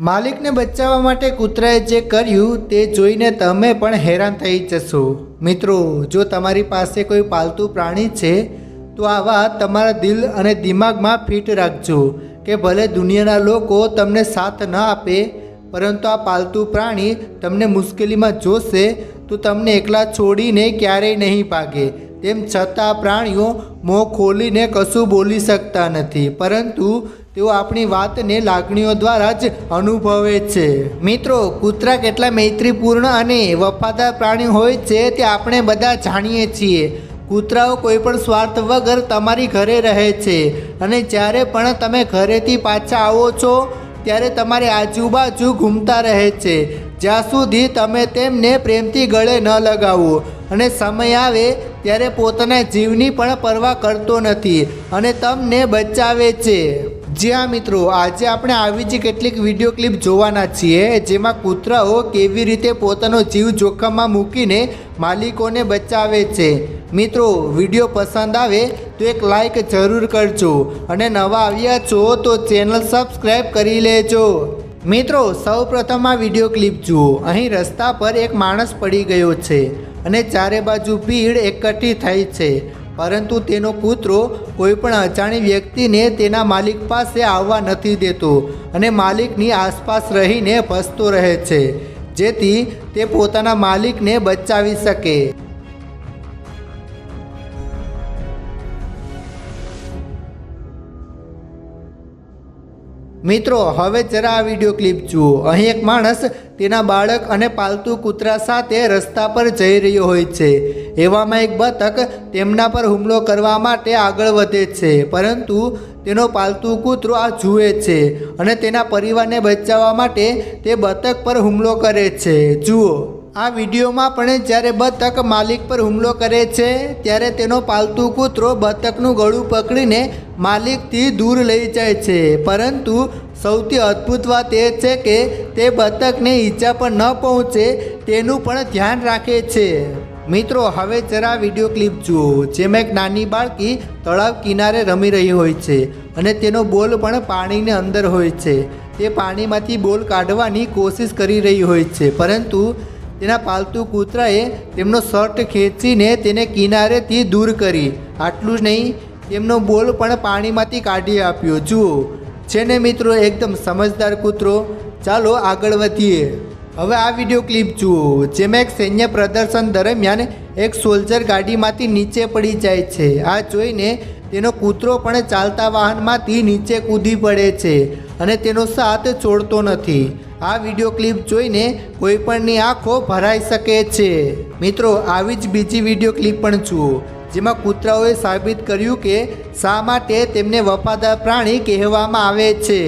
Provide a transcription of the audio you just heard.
માલિકને બચાવવા માટે કૂતરાએ જે કર્યું તે જોઈને તમે પણ હેરાન થઈ જશો. મિત્રો, જો તમારી પાસે કોઈ પાલતુ પ્રાણી છે, તો આવા તમારા દિલ અને દિમાગમાં ફિટ રાખજો કે ભલે દુનિયાના લોકો તમને સાથ ન આપે, પરંતુ આ પાલતુ પ્રાણી તમને મુશ્કેલીમાં જોશે તો તમને એકલા છોડીને ક્યારેય નહીં ભાગે. તેમ છતાં પ્રાણીઓ મોં ખોલીને કશું બોલી શકતા નથી. પરંતુ તેઓ આપણી વાતને લાગણીઓ દ્વારા જ અનુભવે છે. મિત્રો, કૂતરા કેટલા મૈત્રીપૂર્ણ અને વફાદાર પ્રાણી હોય છે તે આપણે બધા જાણીએ છીએ. કૂતરાઓ કોઈ પણ સ્વાર્થ વગર તમારી ઘરે રહે છે અને જ્યારે પણ તમે ઘરેથી પાછા આવો છો, ત્યારે તમારી આજુબાજુ ઘૂમતા રહે છે. જ્યાં સુધી તમે તેમને પ્રેમથી ગળે ન લગાવો અને સમય આવે ત્યારે પોતાના જીવની પણ પરવા કરતો નથી અને તમને બચાવે છે. જી હા મિત્રો, આજે આપણે આવી જ કેટલીક વીડિયો ક્લિપ જોવાના છીએ, જેમાં કૂતરાઓ કેવી રીતે પોતાનો જીવ જોખમમાં મૂકીને માલિકોને બચાવે છે. મિત્રો વીડિયો પસંદ આવે તો એક લાઈક જરૂર કરજો અને નવા આવ્યા છો તો ચેનલ સબસ્ક્રાઈબ કરી લેજો. મિત્રો સૌ પ્રથમ આ વીડિયો ક્લિપ જુઓ. અહીં રસ્તા પર એક માણસ પડી ગયો છે અને ચારે બાજુ ભીડ એકઠી થઈ છે. પરંતુ તેનો કૂતરો કોઈ પણ અજાણી વ્યક્તિને તેના માલિક પાસે આવવા નથી દેતો અને માલિકની આસપાસ રહીને ભસતો રહે છે, જેથી તે પોતાના માલિકને બચાવી શકે. મિત્રો, હવે જરા આ વીડિયો ક્લિપ જુઓ. અહીં એક માણસ તેના બાળક અને પાલતુ કૂતરા સાથે રસ્તા પર જઈ રહ્યો હોય છે. એવામાં એક બતક તેમના પર હુમલો કરવા માટે આગળ વધે છે. પરંતુ તેનો પાલતુ કૂતરો આ જુએ છે અને તેના પરિવારને બચાવવા માટે તે બતક પર હુમલો કરે છે. જુઓ. આ વિડીયોમાં પણ જ્યારે બતક માલિક પર હુમલો કરે છે, ત્યારે તેનો પાલતુ કૂતરો બતકનું ગળું પકડીને માલિકથી દૂર લઈ જાય છે. પરંતુ સૌથી અદ્ભુત વાત એ છે કે તે બતકને ઈજા પણ ન પહોંચે તેનું પણ ધ્યાન રાખે છે. મિત્રો, હવે જરા વીડિયો ક્લિપ જુઓ, જેમાં એક નાની બાળકી તળાવ કિનારે રમી રહી હોય છે અને તેનો બોલ પણ પાણીની અંદર હોય છે. તે પાણીમાંથી બોલ કાઢવાની કોશિશ કરી રહી હોય છે, પરંતુ તેના પાલતુ કૂતરાએ તેમનો શર્ટ ખેંચીને તેને કિનારેથી દૂર કરી. આટલું જ નહીં, તેમનો બોલ પણ પાણીમાંથી કાઢી આપ્યો. જુઓ, છે ને મિત્રો, એકદમ સમજદાર કૂતરો. ચાલો આગળ વધીએ. હવે આ વીડિયો ક્લિપ જુઓ, જેમાં એક સૈન્ય પ્રદર્શન દરમિયાન એક સોલ્જર ગાડીમાંથી નીચે પડી જાય છે. આ જોઈને તેનો કૂતરો પણ ચાલતા વાહનમાંથી નીચે કૂદી પડે છે અને તેનો સાથ છોડતો નથી. આ વીડિયો ક્લિપ જોઈને કોઈ પણની આંખો ભરાઈ શકે છે. મિત્રો, આવી જ બીજી વીડિયો ક્લિપ પણ જુઓ, જેમાં કૂતરાઓએ સાબિત કર્યું કે શા માટે તેમને વફાદાર પ્રાણી કહેવામાં આવે છે.